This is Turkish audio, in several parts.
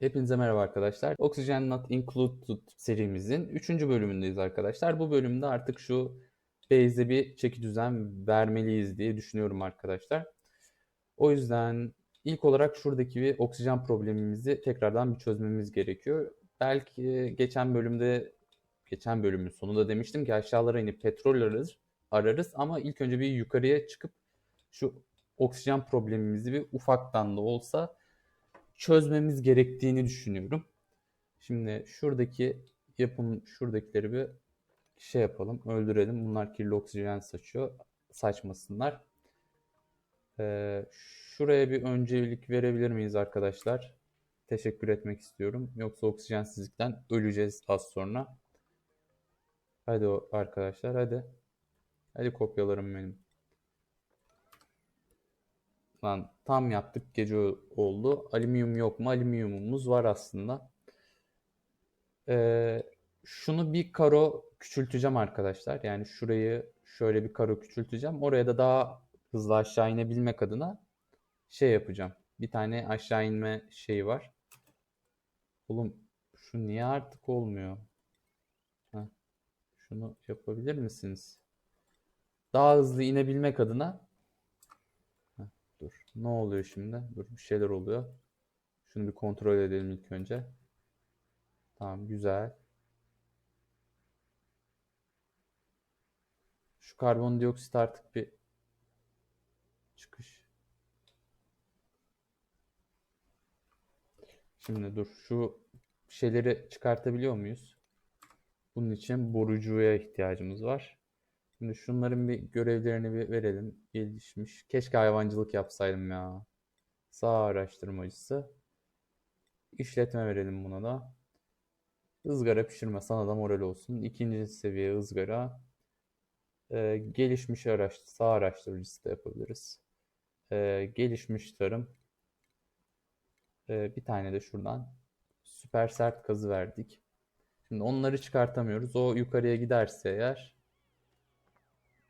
Hepinize merhaba arkadaşlar. Oxygen Not Included serimizin 3. bölümündeyiz arkadaşlar. Bu bölümde artık şu base'e bir çeki düzen vermeliyiz diye düşünüyorum arkadaşlar. O yüzden ilk olarak şuradaki bir oksijen problemimizi tekrardan bir çözmemiz gerekiyor. Belki geçen bölümde geçen bölümün sonunda demiştim ki aşağılara inip petrol ararız, ararız ama ilk önce bir yukarıya çıkıp şu oksijen problemimizi bir ufaktan da olsa çözmemiz gerektiğini düşünüyorum. Şimdi şuradaki yapım şuradakileri bir şey yapalım, öldürelim. Bunlar kirli oksijen saçıyor. Saçmasınlar. Ee, şuraya bir öncelik verebilir miyiz arkadaşlar? Teşekkür etmek istiyorum. Yoksa oksijensizlikten öleceğiz az sonra. Hadi arkadaşlar hadi. Hadi kopyalarım benim. Lan tam yaptık gece oldu. Alüminyum yok mu? Alüminyumumuz var aslında. Ee, şunu bir karo küçülteceğim arkadaşlar. Yani şurayı şöyle bir karo küçülteceğim. Oraya da daha hızlı aşağı inebilmek adına şey yapacağım. Bir tane aşağı inme şeyi var. Oğlum şu niye artık olmuyor? Heh, şunu yapabilir misiniz? Daha hızlı inebilmek adına. Ne oluyor şimdi? Dur bir şeyler oluyor. Şunu bir kontrol edelim ilk önce. Tamam güzel. Şu karbondioksit artık bir çıkış. Şimdi dur şu şeyleri çıkartabiliyor muyuz? Bunun için borucuya ihtiyacımız var. Şimdi şunların bir görevlerini bir verelim. Gelişmiş. Keşke hayvancılık yapsaydım ya. Sağ araştırmacısı. İşletme verelim buna da. Izgara pişirme sana da moral olsun. İkinci seviye ızgara. Ee, gelişmiş araç, sağ araştırıcısı da yapabiliriz. Ee, gelişmiş tarım. Ee, bir tane de şuradan süper sert kazı verdik. Şimdi onları çıkartamıyoruz. O yukarıya giderse eğer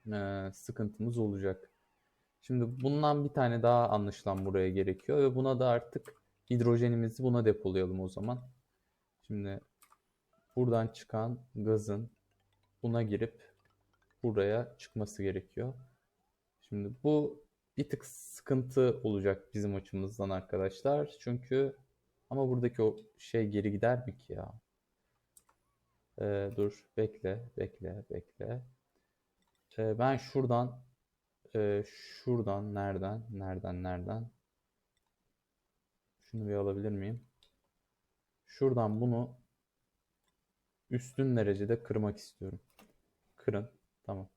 e, sıkıntımız olacak. Şimdi bundan bir tane daha anlaşılan buraya gerekiyor ve buna da artık hidrojenimizi buna depolayalım o zaman. Şimdi buradan çıkan gazın buna girip buraya çıkması gerekiyor. Şimdi bu bir tık sıkıntı olacak bizim açımızdan arkadaşlar. Çünkü ama buradaki o şey geri gider mi ki ya? Ee, dur bekle bekle bekle. Ee, ben şuradan e, şuradan nereden nereden nereden şunu bir alabilir miyim? Şuradan bunu üstün derecede kırmak istiyorum. Kırın. Tamam.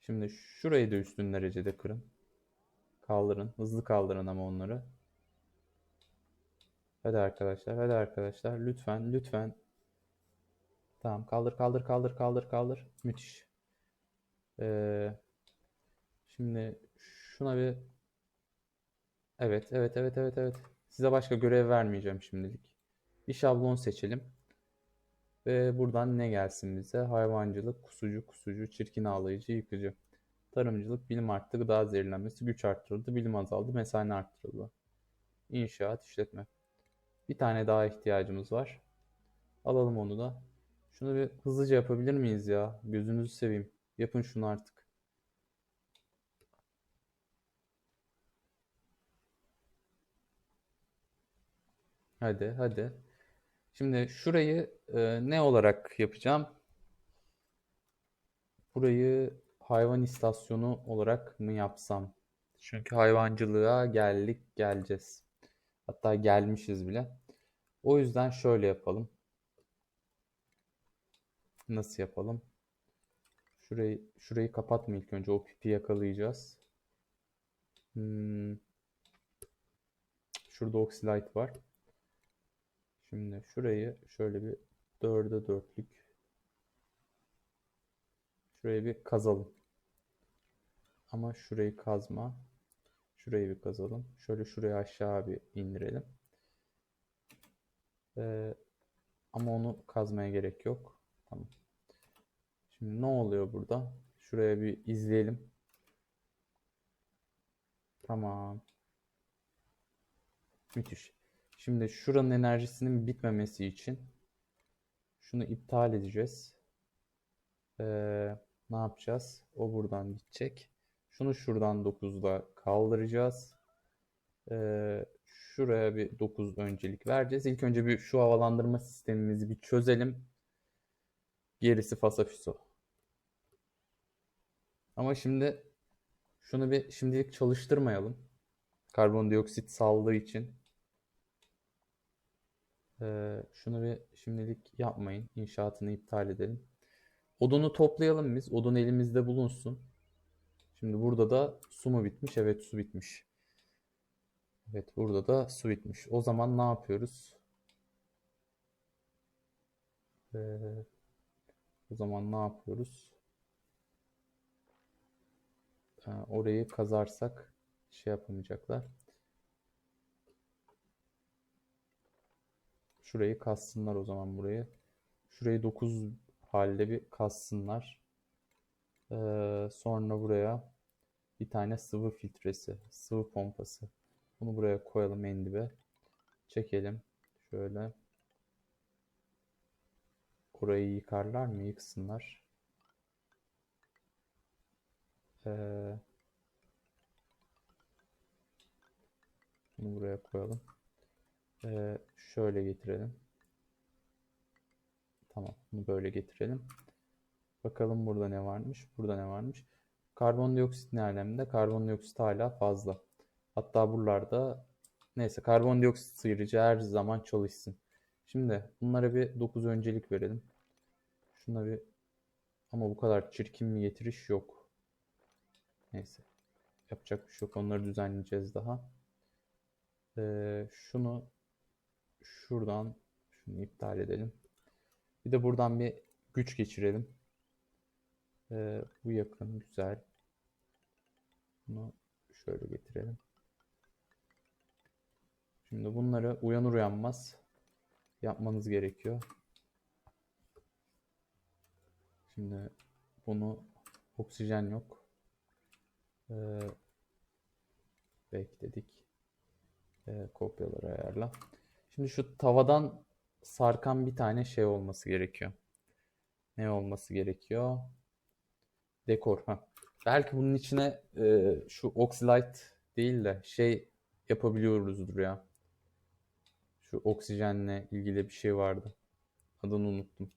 Şimdi şurayı da üstün derecede kırın. Kaldırın. Hızlı kaldırın ama onları. Hadi arkadaşlar. Hadi arkadaşlar. Lütfen. Lütfen. Tamam. Kaldır kaldır kaldır kaldır kaldır. Müthiş. Ee, şimdi şuna bir Evet, evet, evet, evet, evet. Size başka görev vermeyeceğim şimdilik. Bir şablon seçelim. Ve buradan ne gelsin bize? Hayvancılık, kusucu, kusucu, çirkin ağlayıcı, yıkıcı. Tarımcılık, bilim arttı, gıda zehirlenmesi, güç arttırıldı, bilim azaldı, mesane arttırıldı. İnşaat, işletme. Bir tane daha ihtiyacımız var. Alalım onu da. Şunu bir hızlıca yapabilir miyiz ya? Gözünüzü seveyim. Yapın şunu artık. Hadi, hadi. Şimdi şurayı e, ne olarak yapacağım? Burayı hayvan istasyonu olarak mı yapsam? Çünkü hayvancılığa geldik, geleceğiz. Hatta gelmişiz bile. O yüzden şöyle yapalım. Nasıl yapalım? Şurayı şurayı kapatma ilk önce. O pipi yakalayacağız. Hmm. Şurada oxalite var. Şimdi şurayı şöyle bir dörde dörtlük şurayı bir kazalım. Ama şurayı kazma. Şurayı bir kazalım. Şöyle şuraya aşağı bir indirelim. Ee, ama onu kazmaya gerek yok. Tamam. Şimdi ne oluyor burada? Şuraya bir izleyelim. Tamam. Müthiş. Şimdi şuranın enerjisinin bitmemesi için şunu iptal edeceğiz. Ee, ne yapacağız? O buradan gidecek. Şunu şuradan 9'da kaldıracağız. Ee, şuraya bir 9 öncelik vereceğiz. İlk önce bir şu havalandırma sistemimizi bir çözelim. Gerisi fasafiso. Ama şimdi şunu bir şimdilik çalıştırmayalım. Karbondioksit saldığı için. Ee, şunu bir şimdilik yapmayın. İnşaatını iptal edelim. Odunu toplayalım biz. Odun elimizde bulunsun. Şimdi burada da su mu bitmiş? Evet su bitmiş. Evet burada da su bitmiş. O zaman ne yapıyoruz? Ee, o zaman ne yapıyoruz? Orayı kazarsak şey yapamayacaklar. Şurayı kazsınlar o zaman burayı. Şurayı 9 halde bir kazsınlar. Ee, sonra buraya bir tane sıvı filtresi, sıvı pompası. Bunu buraya koyalım en dibe. Çekelim. Şöyle. Orayı yıkarlar mı? Yıksınlar. Ee, bunu buraya koyalım. Ee, şöyle getirelim. Tamam. Bunu böyle getirelim. Bakalım burada ne varmış. Burada ne varmış. Karbondioksit ne alemde? Karbondioksit hala fazla. Hatta buralarda neyse karbondioksit sıyırıcı her zaman çalışsın. Şimdi bunlara bir 9 öncelik verelim. Şuna bir ama bu kadar çirkin bir getiriş yok. Neyse. Yapacak bir şey yok. Onları düzenleyeceğiz daha. Ee, şunu şuradan şunu iptal edelim. Bir de buradan bir güç geçirelim. Ee, bu yakın güzel. Bunu şöyle getirelim. Şimdi bunları uyanır uyanmaz yapmanız gerekiyor. Şimdi bunu oksijen yok. Ee, bekledik. Ee, kopyaları ayarla. Şimdi şu tavadan sarkan bir tane şey olması gerekiyor. Ne olması gerekiyor? Dekor. Ha. Belki bunun içine e, şu Oxylite değil de şey yapabiliyoruzdur ya. Şu oksijenle ilgili bir şey vardı. Adını unuttum.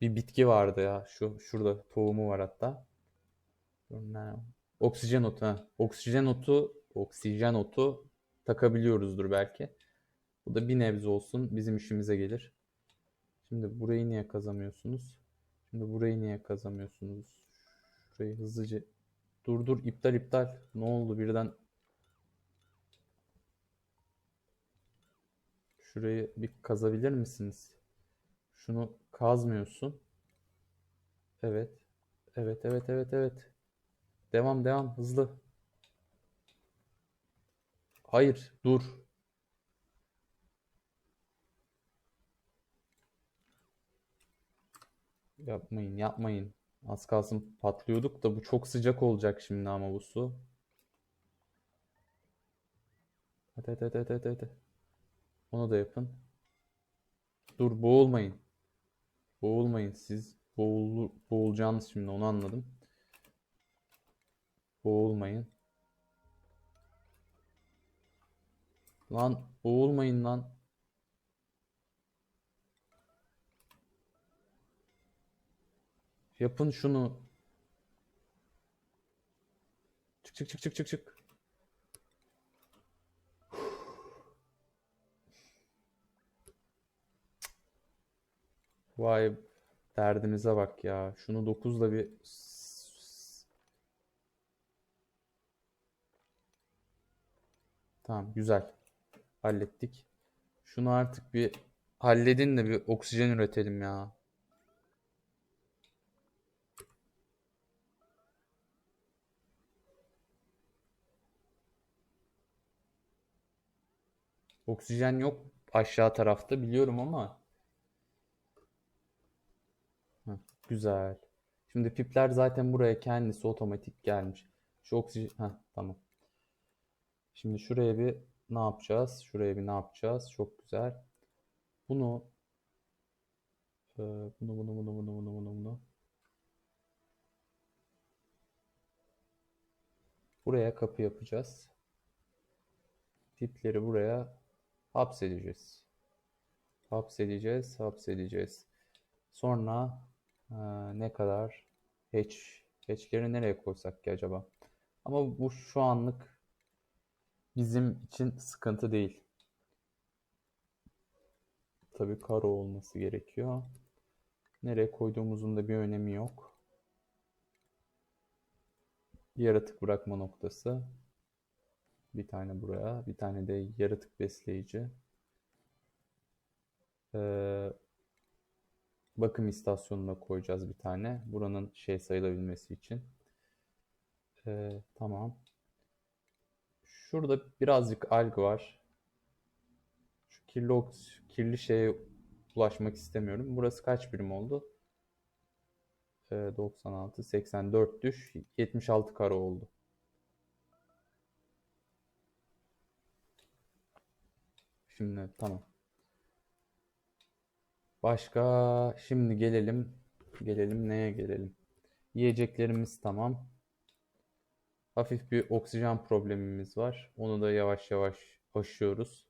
Bir bitki vardı ya. Şu şurada tohumu var hatta. Ne? Oksijen otu. Oksijen otu, oksijen otu takabiliyoruzdur belki. Bu da bir nebze olsun bizim işimize gelir. Şimdi burayı niye kazamıyorsunuz? Şimdi burayı niye kazamıyorsunuz? Şurayı hızlıca dur dur iptal iptal. Ne oldu birden Şurayı bir kazabilir misiniz? Şunu kazmıyorsun. Evet. Evet, evet, evet, evet. Devam, devam, hızlı. Hayır, dur. Yapmayın, yapmayın. Az kalsın patlıyorduk da bu çok sıcak olacak şimdi ama bu su. Hadi hadi hadi hadi hadi. Onu da yapın. Dur boğulmayın. Boğulmayın siz. Boğul, boğulacaksınız şimdi onu anladım. Boğulmayın. Lan boğulmayın lan. Yapın şunu. Çık çık çık çık çık çık. Vay derdimize bak ya. Şunu 9'la bir Tamam güzel. Hallettik. Şunu artık bir halledin de bir oksijen üretelim ya. Oksijen yok aşağı tarafta biliyorum ama Heh, güzel. Şimdi pipler zaten buraya kendisi otomatik gelmiş. Şu oksijen Heh, tamam. Şimdi şuraya bir ne yapacağız? Şuraya bir ne yapacağız? Çok güzel. Bunu e, bunu bunu bunu bunu bunu bunu bunu buraya kapı yapacağız. Tipleri buraya hapsedeceğiz. Hapsedeceğiz, hapsedeceğiz. Sonra e, ne kadar hatch hatchleri nereye koysak ki acaba? Ama bu şu anlık bizim için sıkıntı değil. Tabii karo olması gerekiyor. Nereye koyduğumuzun da bir önemi yok. Yaratık bırakma noktası. Bir tane buraya, bir tane de yaratık besleyici. Ee, bakım istasyonuna koyacağız bir tane. Buranın şey sayılabilmesi için. Ee, tamam. Şurada birazcık alg var. Şu kirli, kirli şeye ulaşmak istemiyorum. Burası kaç birim oldu? Ee, 96, 84 düş, 76 kare oldu. Şimdi tamam. Başka şimdi gelelim. Gelelim neye gelelim? Yiyeceklerimiz tamam. Hafif bir oksijen problemimiz var. Onu da yavaş yavaş aşıyoruz.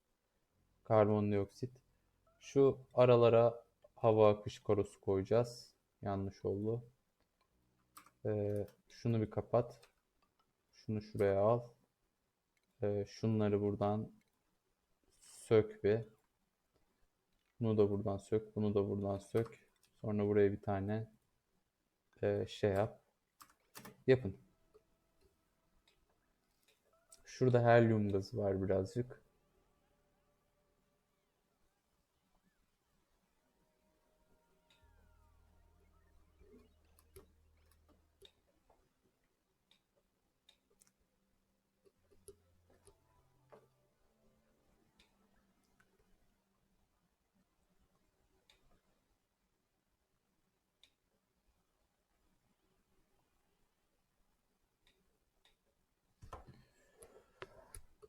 Karbondioksit. Şu aralara hava akış korosu koyacağız. Yanlış oldu. Ee, şunu bir kapat. Şunu şuraya al. Ee, şunları buradan sök bir. Bunu da buradan sök. Bunu da buradan sök. Sonra buraya bir tane e, şey yap. Yapın. Şurada helyum gazı var birazcık.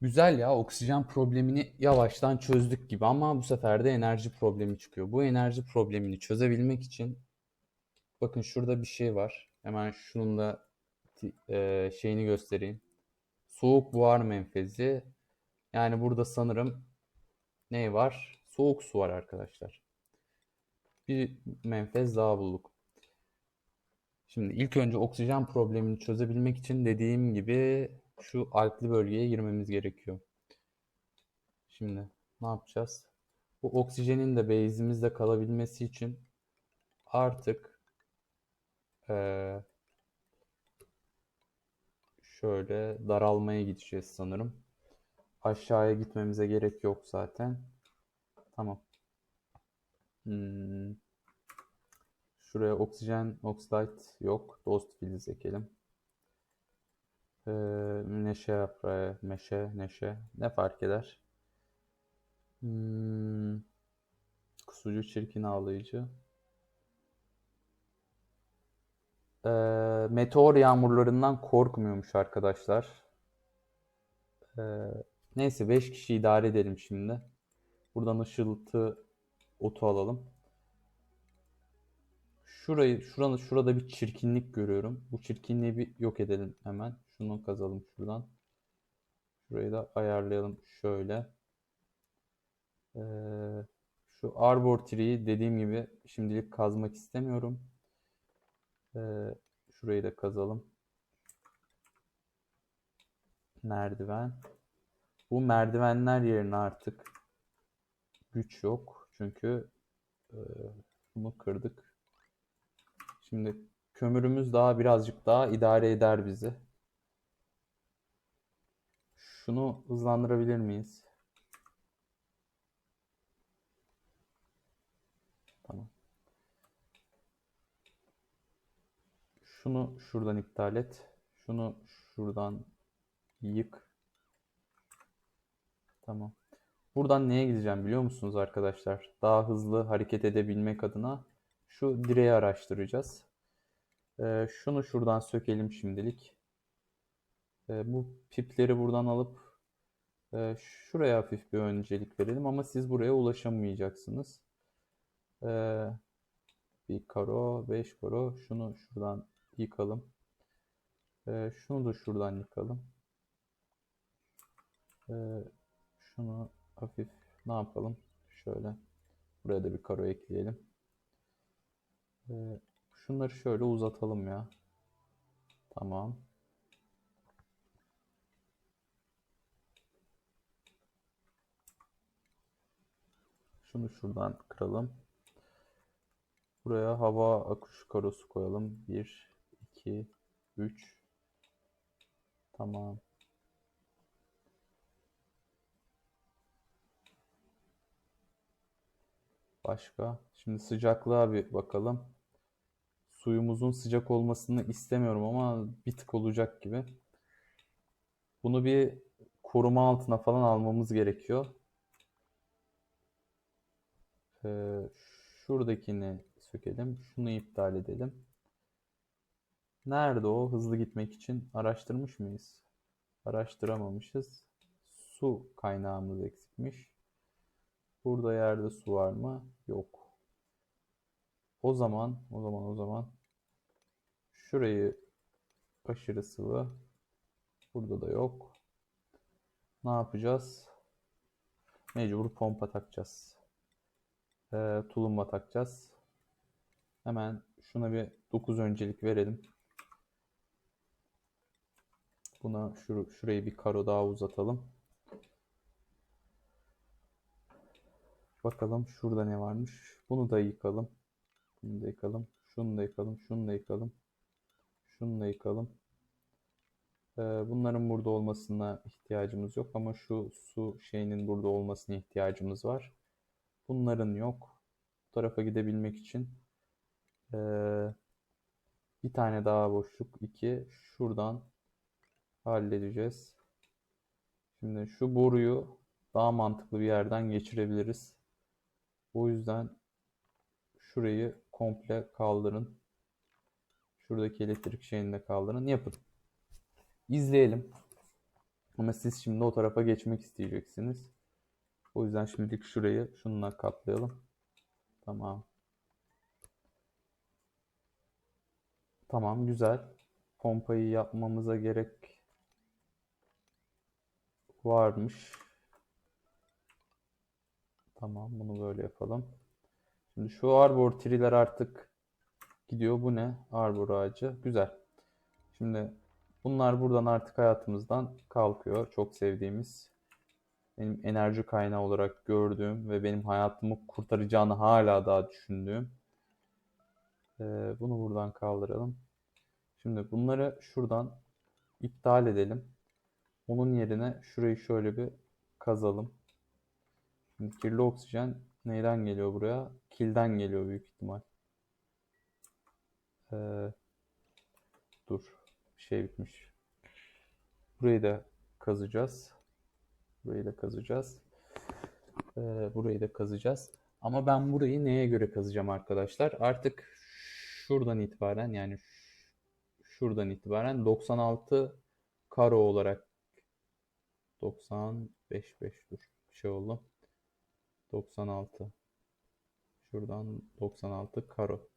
Güzel ya oksijen problemini yavaştan çözdük gibi ama bu sefer de enerji problemi çıkıyor. Bu enerji problemini çözebilmek için bakın şurada bir şey var. Hemen şunun da e, şeyini göstereyim. Soğuk buhar menfezi. Yani burada sanırım ne var? Soğuk su var arkadaşlar. Bir menfez daha bulduk. Şimdi ilk önce oksijen problemini çözebilmek için dediğim gibi şu alpli bölgeye girmemiz gerekiyor. Şimdi ne yapacağız? Bu oksijenin de base'imizde kalabilmesi için artık eee, şöyle daralmaya gideceğiz sanırım. Aşağıya gitmemize gerek yok zaten. Tamam. Hmm. Şuraya oksijen oxide yok. Dost filiz ekelim. Ee, neşe yaprağı, meşe, neşe. Ne fark eder? Hmm. Kusucu, çirkin, ağlayıcı. Ee, meteor yağmurlarından korkmuyormuş arkadaşlar. Ee, neyse 5 kişi idare edelim şimdi. Buradan ışıltı otu alalım. Şurayı, şuranı, şurada bir çirkinlik görüyorum. Bu çirkinliği bir yok edelim hemen. Şunu kazalım şuradan. Şurayı da ayarlayalım şöyle. Ee, şu Arbor Tree'yi dediğim gibi şimdilik kazmak istemiyorum. Ee, şurayı da kazalım. Merdiven. Bu merdivenler yerine artık güç yok. Çünkü e, bunu kırdık. Şimdi kömürümüz daha birazcık daha idare eder bizi. Şunu hızlandırabilir miyiz? Tamam. Şunu şuradan iptal et. Şunu şuradan yık. Tamam. Buradan neye gideceğim biliyor musunuz arkadaşlar? Daha hızlı hareket edebilmek adına şu direği araştıracağız. Ee, şunu şuradan sökelim şimdilik. Ee, bu pipleri buradan alıp Ee, şuraya hafif bir öncelik verelim ama siz buraya ulaşamayacaksınız. Ee, bir karo, 5 karo. Şunu şuradan yıkalım. Ee, şunu da şuradan yıkalım. Ee, şunu hafif ne yapalım? Şöyle. Buraya da bir karo ekleyelim. Ee, şunları şöyle uzatalım ya. Tamam. Şunu şuradan kıralım. Buraya hava akış karosu koyalım. 1, 2, 3. Tamam. Başka? Şimdi sıcaklığa bir bakalım. Suyumuzun sıcak olmasını istemiyorum ama bir tık olacak gibi. Bunu bir koruma altına falan almamız gerekiyor. Ee, şuradakini sökelim. Şunu iptal edelim. Nerede o? Hızlı gitmek için araştırmış mıyız? Araştıramamışız. Su kaynağımız eksikmiş. Burada yerde su var mı? Yok. O zaman, o zaman, o zaman şurayı aşırı sıvı. Burada da yok. Ne yapacağız? Mecbur pompa takacağız. Ee, tulumba takacağız. Hemen şuna bir 9 öncelik verelim. Buna şur şurayı bir karo daha uzatalım. Bakalım şurada ne varmış. Bunu da yıkalım. Bunu da yıkalım. Şunu da yıkalım. Şunu da yıkalım. Şunu da yıkalım. Ee, bunların burada olmasına ihtiyacımız yok ama şu su şeyinin burada olmasına ihtiyacımız var. Bunların yok. Bu tarafa gidebilmek için ee, bir tane daha boşluk. iki Şuradan halledeceğiz. Şimdi şu boruyu daha mantıklı bir yerden geçirebiliriz. O yüzden şurayı komple kaldırın. Şuradaki elektrik şeyini de kaldırın. Yapın. İzleyelim. Ama siz şimdi o tarafa geçmek isteyeceksiniz. O yüzden şimdilik şurayı şununla kaplayalım. Tamam. Tamam güzel. Pompayı yapmamıza gerek varmış. Tamam bunu böyle yapalım. Şimdi şu arbor triler artık gidiyor. Bu ne? Arbor ağacı. Güzel. Şimdi bunlar buradan artık hayatımızdan kalkıyor. Çok sevdiğimiz, benim enerji kaynağı olarak gördüğüm ve benim hayatımı kurtaracağını hala daha düşündüğüm. Ee, bunu buradan kaldıralım. Şimdi bunları şuradan iptal edelim. Onun yerine şurayı şöyle bir kazalım. Şimdi kirli oksijen neyden geliyor buraya? Kilden geliyor büyük ihtimal. Ee, dur. Bir şey bitmiş. Burayı da kazacağız. Burayı da kazacağız. Ee, burayı da kazacağız. Ama ben burayı neye göre kazacağım arkadaşlar? Artık şuradan itibaren yani şuradan itibaren 96 karo olarak 95 5 dur. Şey oldu. 96. Şuradan 96 karo.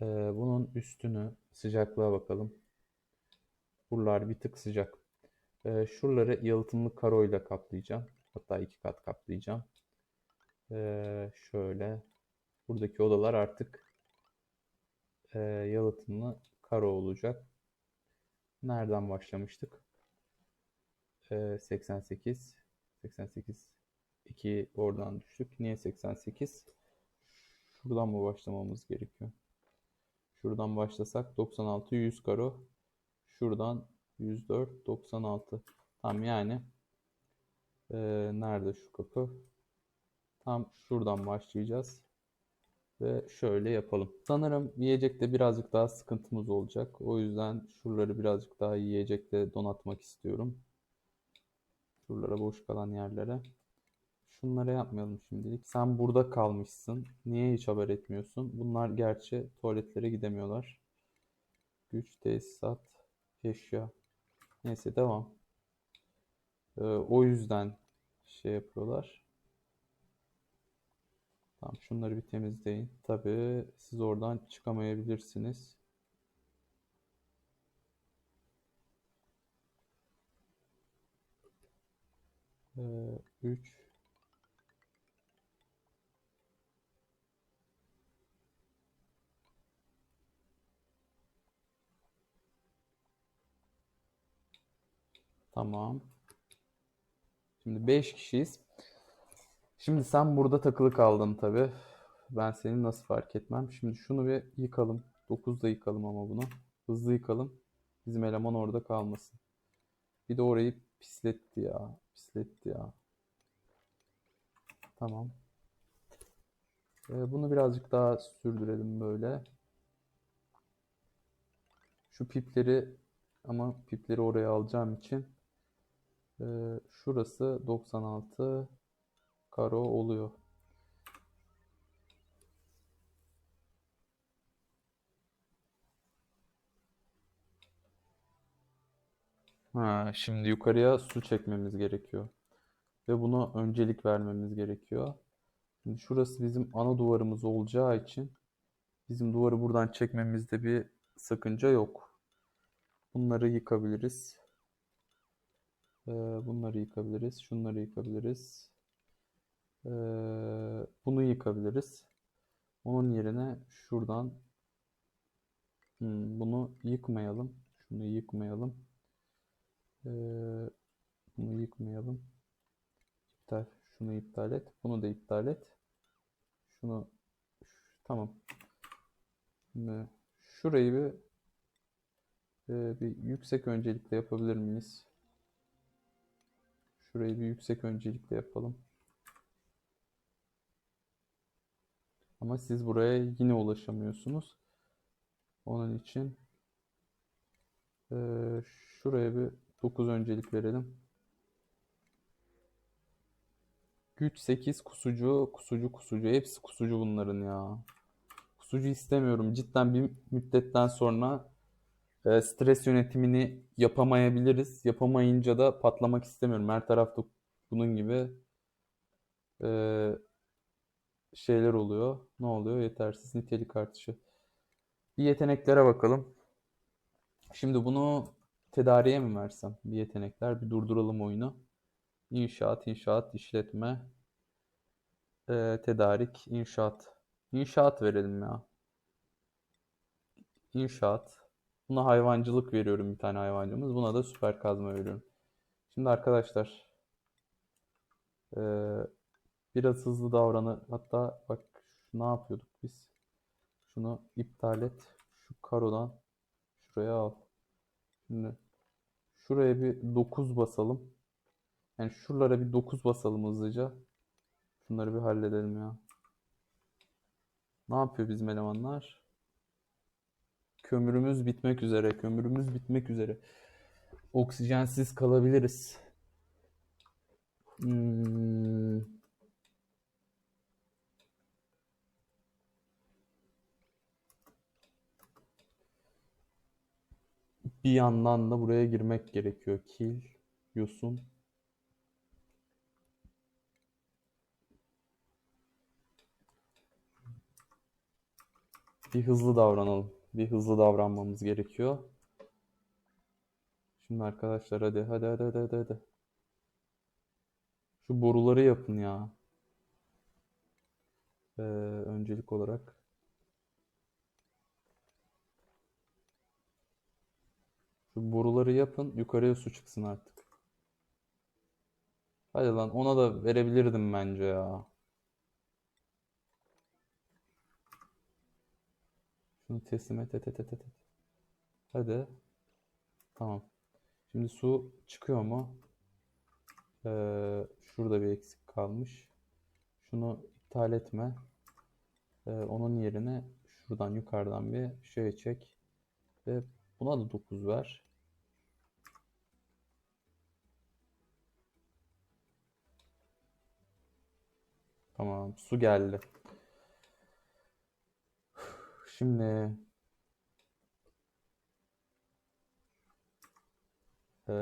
Ee, bunun üstünü sıcaklığa bakalım. Buralar bir tık sıcak. Ee, şuraları yalıtımlı karo ile kaplayacağım. Hatta iki kat kaplayacağım. Ee, şöyle. Buradaki odalar artık e, yalıtımlı karo olacak. Nereden başlamıştık? Ee, 88. 88 2 oradan düştük. Niye 88? Şuradan mı başlamamız gerekiyor? Şuradan başlasak 96 100 karo. Şuradan 104 96. Tam yani e, nerede şu kapı? Tam şuradan başlayacağız. Ve şöyle yapalım. Sanırım yiyecekte birazcık daha sıkıntımız olacak. O yüzden şuraları birazcık daha yiyecekte donatmak istiyorum. Şuralara boş kalan yerlere. Şunları yapmayalım şimdilik. Sen burada kalmışsın. Niye hiç haber etmiyorsun? Bunlar gerçi tuvaletlere gidemiyorlar. Güç, tesisat, eşya. Neyse devam. Ee, o yüzden şey yapıyorlar. Tamam şunları bir temizleyin. Tabii siz oradan çıkamayabilirsiniz. Ee, 3 Tamam. Şimdi 5 kişiyiz. Şimdi sen burada takılı kaldın tabii. Ben seni nasıl fark etmem. Şimdi şunu bir yıkalım. 9'da yıkalım ama bunu. Hızlı yıkalım. Bizim eleman orada kalmasın. Bir de orayı pisletti ya. Pisletti ya. Tamam. Ee, bunu birazcık daha sürdürelim böyle. Şu pipleri ama pipleri oraya alacağım için ee, şurası 96 karo oluyor. Ha, şimdi yukarıya su çekmemiz gerekiyor. Ve buna öncelik vermemiz gerekiyor. Şimdi şurası bizim ana duvarımız olacağı için bizim duvarı buradan çekmemizde bir sakınca yok. Bunları yıkabiliriz. Ee, bunları yıkabiliriz. Şunları yıkabiliriz. Ee, bunu yıkabiliriz. Onun yerine şuradan hmm, bunu yıkmayalım. Şunu yıkmayalım. Ee, bunu yıkmayalım. İptal. Şunu iptal et. Bunu da iptal et. Şunu tamam. Şimdi şurayı bir e, bir yüksek öncelikle yapabilir miyiz? Şurayı bir yüksek öncelikle yapalım. Ama siz buraya yine ulaşamıyorsunuz. Onun için e, şuraya bir 9 öncelik verelim. Güç 8 kusucu, kusucu, kusucu. Hepsi kusucu bunların ya. Kusucu istemiyorum. Cidden bir müddetten sonra e, stres yönetimini yapamayabiliriz. Yapamayınca da patlamak istemiyorum. Her tarafta bunun gibi e, şeyler oluyor. Ne oluyor? Yetersiz nitelik artışı. Bir yeteneklere bakalım. Şimdi bunu tedariğe mi versem? Bir yetenekler. Bir durduralım oyunu. İnşaat, inşaat, işletme, e, tedarik, inşaat. İnşaat verelim ya. İnşaat. Buna hayvancılık veriyorum bir tane hayvancımız. Buna da süper kazma veriyorum. Şimdi arkadaşlar e, biraz hızlı davranı hatta bak ne yapıyorduk biz? Şunu iptal et. Şu karodan şuraya al. Şimdi şuraya bir 9 basalım. Yani şuralara bir 9 basalım hızlıca. Şunları bir halledelim ya. Ne yapıyor bizim elemanlar? Kömürümüz bitmek üzere. Kömürümüz bitmek üzere. Oksijensiz kalabiliriz. Hmm. Bir yandan da buraya girmek gerekiyor. Kil, yosun. Bir hızlı davranalım. Bir hızlı davranmamız gerekiyor. Şimdi arkadaşlar hadi hadi hadi hadi hadi. hadi. Şu boruları yapın ya. Ee, öncelik olarak. Şu boruları yapın. Yukarıya su çıksın artık. Hadi lan ona da verebilirdim bence ya. Şunu teslim et et et et et. Hadi. Tamam. Şimdi su çıkıyor mu? Ee, şurada bir eksik kalmış. Şunu iptal etme. Ee, onun yerine şuradan yukarıdan bir şey çek. Ve buna da 9 ver. Tamam. Su geldi. Şimdi Ee,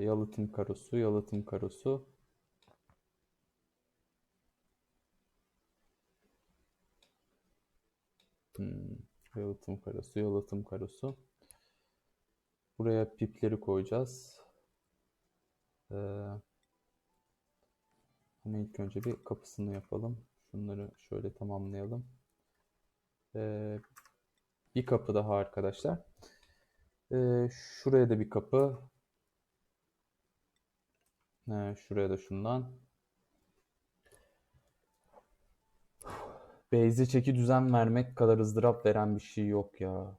yalıtım karosu, yalıtım karosu. Hmm, yalıtım karosu, yalıtım karosu. Buraya pipleri koyacağız. Ee, ama ilk önce bir kapısını yapalım. Şunları şöyle tamamlayalım. Ee, bir kapı daha arkadaşlar. Ee, şuraya da bir kapı. Ee, şuraya da şundan. Base'e çeki düzen vermek kadar ızdırap veren bir şey yok ya.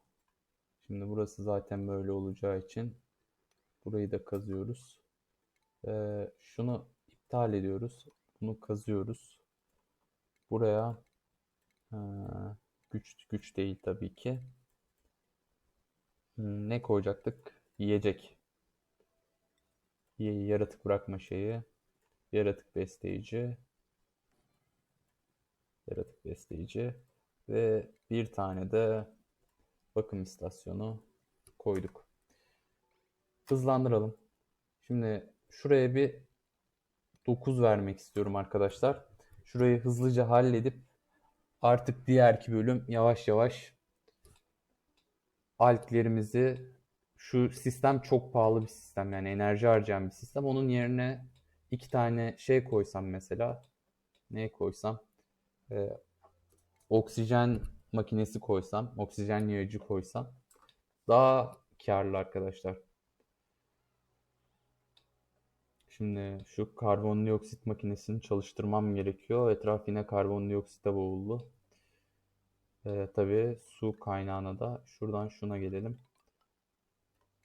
Şimdi burası zaten böyle olacağı için burayı da kazıyoruz. Ee, şunu iptal ediyoruz. Bunu kazıyoruz. Buraya ee, güç güç değil tabii ki. Hmm, Ne koyacaktık? Yiyecek. Yaratık bırakma şeyi. Yaratık besleyici. Yaratık besleyici. Ve bir tane de bakım istasyonu koyduk. Hızlandıralım. Şimdi şuraya bir 9 vermek istiyorum arkadaşlar. Şurayı hızlıca halledip artık diğerki bölüm yavaş yavaş alglerimizi şu sistem çok pahalı bir sistem yani enerji harcayan bir sistem. Onun yerine iki tane şey koysam mesela ne koysam Ee, oksijen makinesi koysam oksijen yayıcı koysam daha karlı arkadaşlar. Şimdi şu karbondioksit makinesini çalıştırmam gerekiyor. Etraf yine karbondioksite boğuldu. Ee, tabii su kaynağına da şuradan şuna gelelim.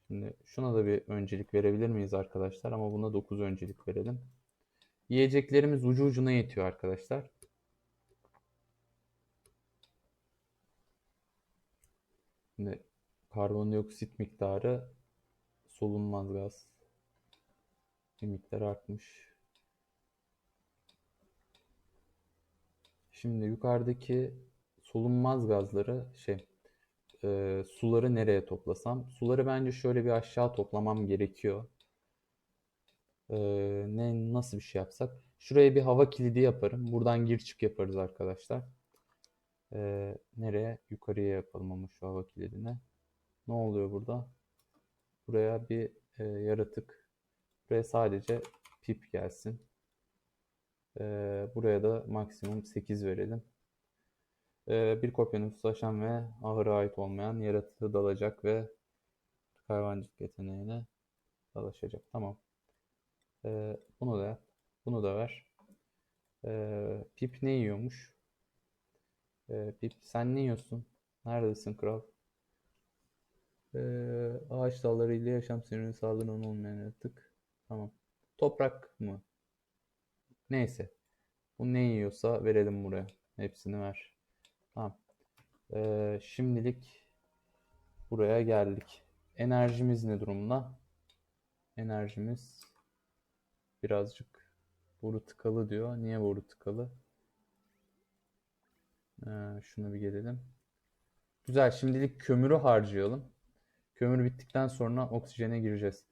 Şimdi şuna da bir öncelik verebilir miyiz arkadaşlar? Ama buna 9 öncelik verelim. Yiyeceklerimiz ucu ucuna yetiyor arkadaşlar. Şimdi karbondioksit miktarı solunmaz gaz bir artmış. Şimdi yukarıdaki solunmaz gazları şey e, suları nereye toplasam? Suları bence şöyle bir aşağı toplamam gerekiyor. E, ne nasıl bir şey yapsak? Şuraya bir hava kilidi yaparım. Buradan gir çık yaparız arkadaşlar. E, nereye? Yukarıya yapalım ama şu hava kilidine. Ne oluyor burada? Buraya bir e, yaratık. Buraya sadece pip gelsin. E, buraya da maksimum 8 verelim. E, bir kopyanın uzlaşan ve ahıra ait olmayan yaratığı dalacak ve hayvancılık yeteneğine dalaşacak. Tamam. E, bunu da yap. Bunu da ver. E, pip ne yiyormuş? E, pip sen ne yiyorsun? Neredesin kral? Ee, ağaç dallarıyla yaşam sürünün saldırgan olmayan yaratık. Tamam. Toprak mı? Neyse. Bu ne yiyorsa verelim buraya. Hepsini ver. Tamam. Ee, şimdilik buraya geldik. Enerjimiz ne durumda? Enerjimiz birazcık boru tıkalı diyor. Niye boru tıkalı? Ee, şuna bir gelelim. Güzel. Şimdilik kömürü harcayalım. Kömür bittikten sonra oksijene gireceğiz.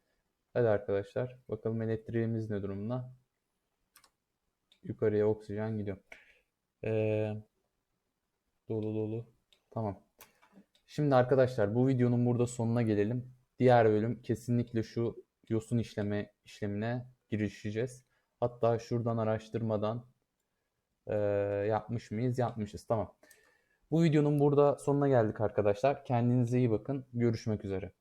Hadi arkadaşlar. Bakalım elektriğimiz ne durumda? Yukarıya oksijen gidiyor. Ee, dolu dolu. Tamam. Şimdi arkadaşlar bu videonun burada sonuna gelelim. Diğer bölüm kesinlikle şu yosun işleme işlemine girişeceğiz. Hatta şuradan araştırmadan e, yapmış mıyız? Yapmışız. Tamam. Bu videonun burada sonuna geldik arkadaşlar. Kendinize iyi bakın. Görüşmek üzere.